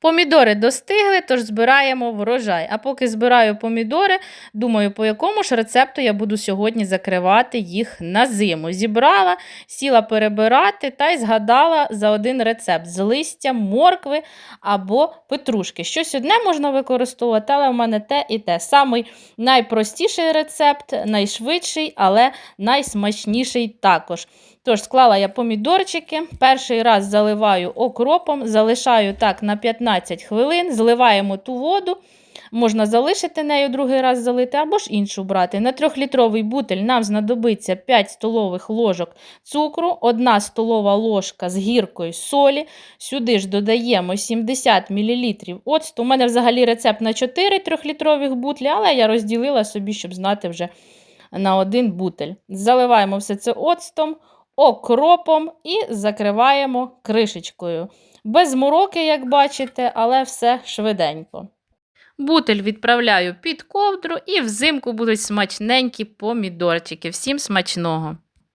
Помідори достигли, тож збираємо врожай. А поки збираю помідори, думаю, по якому ж рецепту я буду сьогодні закривати їх на зиму. Зібрала, сіла перебирати та й згадала за один рецепт з листя моркви або петрушки. Щось одне можна використовувати, але в мене те і те. Самий найпростіший рецепт, найшвидший, але найсмачніший також. Тож склала я помідорчики, перший раз заливаю окропом, залишаю так на 15 хвилин, зливаємо ту воду. Можна залишити нею другий раз залити, або ж іншу брати. На 3-літровий бутель нам знадобиться 5 столових ложок цукру, 1 столова ложка з гіркою солі. Сюди ж додаємо 70 мл оцту. У мене взагалі рецепт на 4 3-літрових бутлі, але я розділила собі, щоб знати вже на один бутель. Заливаємо все це оцтом окропом і закриваємо кришечкою. Без мороки, як бачите, але все швиденько. Бутель відправляю під ковдру і взимку будуть смачненькі помідорчики. Всім смачного!